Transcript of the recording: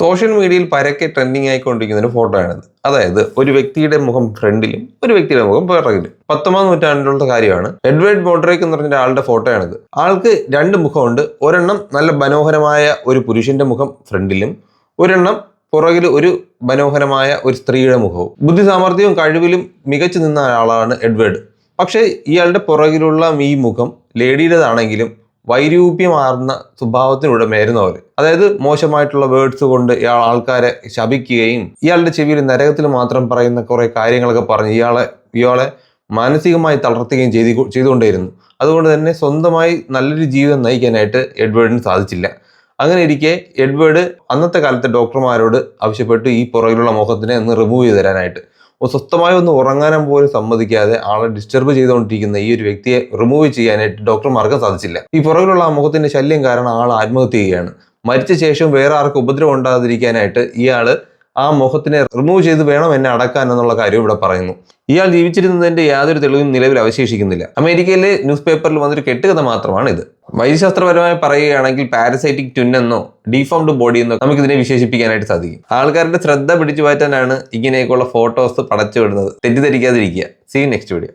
Social മീഡിയയിൽ പരക്കെ trending ആയിക്കൊണ്ടിരിക്കുന്ന ഒരു ഫോട്ടോയാണിത് അതായത് ഒരു വ്യക്തിയുടെ മുഖം ഫ്രണ്ടിലും ഒരു വ്യക്തിയുടെ മുഖം പിറകിലും പത്തൊമ്പതാം നൂറ്റാണ്ടിലുള്ള കാര്യമാണ്. എഡ്വേർഡ് മോഡ്രേക്ക് എന്ന് പറഞ്ഞ ആളുടെ ഫോട്ടോയാണിത് ആൾക്ക് രണ്ട് മുഖമുണ്ട്. ഒരെണ്ണം നല്ല മനോഹരമായ ഒരു പുരുഷന്റെ മുഖം ഫ്രണ്ടിലും ഒരെണ്ണം പുറകിൽ ഒരു മനോഹരമായ ഒരു സ്ത്രീയുടെ മുഖവും. ബുദ്ധി സാമർഥ്യവും കഴിവിലും മികച്ചു നിന്ന ആളാണ് എഡ്വേർഡ്. പക്ഷേ ഇയാളുടെ പുറകിലുള്ള ഈ മുഖം ലേഡിയുടേതാണെങ്കിലും വൈരൂപ്യമാർന്ന സ്വഭാവത്തിനുടമയായിരുന്നു അവർ അതായത് മോശമായിട്ടുള്ള വേർഡ്സ് കൊണ്ട് ഇയാൾ ആൾക്കാരെ ശപിക്കുകയും ഇയാളുടെ ചെവിയിൽ നരകത്തിൽ മാത്രം പറയുന്ന കുറെ കാര്യങ്ങളൊക്കെ പറഞ്ഞ് ഇയാളെ ഇയാളെ മാനസികമായി തളർത്തുകയും ചെയ്തു ചെയ്തുകൊണ്ടേയിരുന്നു. അതുകൊണ്ട് തന്നെ സ്വന്തമായി നല്ലൊരു ജീവിതം നയിക്കാനായിട്ട് എഡ്വേർഡിന് സാധിച്ചില്ല. അങ്ങനെ ഇരിക്കെ എഡ്വേർഡ് അന്നത്തെ കാലത്തെ ഡോക്ടർമാരോട് ആവശ്യപ്പെട്ടു ഈ പുറകിലുള്ള മുഖത്തിനെ ഒന്ന് റിമൂവ് ചെയ്ത് തരാനായിട്ട്. സ്വസ്ഥമായി ഒന്ന് ഉറങ്ങാനും പോലും സമ്മതിക്കാതെ ആളെ ഡിസ്റ്റർബ് ചെയ്തുകൊണ്ടിരിക്കുന്ന ഈ ഒരു വ്യക്തിയെ റിമൂവ് ചെയ്യാനായിട്ട് ഡോക്ടർമാർക്ക് സാധിച്ചില്ല. ഈ പുറകിലുള്ള ആ മുഖത്തിന്റെ ശല്യം കാരണം ആൾ ആത്മഹത്യ ചെയ്യുകയാണ്. മരിച്ച ശേഷം വേറെ ആർക്കും ഉപദ്രവം ഉണ്ടാകാതിരിക്കാനായിട്ട് ഇയാൾ ആ മുഖത്തിനെ റിമൂവ് ചെയ്ത് വേണം എന്നെ അടക്കാൻ എന്നുള്ള കാര്യം ഇവിടെ പറയുന്നു. ഇയാൾ ജീവിച്ചിരുന്നതിന്റെ യാതൊരു തെളിവും നിലവിൽ അവശേഷിക്കുന്നില്ല. അമേരിക്കയിലെ ന്യൂസ് പേപ്പറിൽ വന്നൊരു കെട്ടുകഥ മാത്രമാണ് ഇത് വൈദ്യശാസ്ത്രപരമായി പറയുകയാണെങ്കിൽ പാരസൈറ്റിക് എന്നോ ഡീഫോംഡ് ബോഡി എന്നോ നമുക്കിതിനെ വിശേഷിപ്പിക്കാനായിട്ട് സാധിക്കും. ആൾക്കാരുടെ ശ്രദ്ധ പിടിച്ചു മാറ്റാനാണ് ഇങ്ങനെയൊക്കെയുള്ള ഫോട്ടോസ് പടച്ചു വിടുന്നത്. തെറ്റിദ്ധരിക്കാതിരിക്കുക. See next video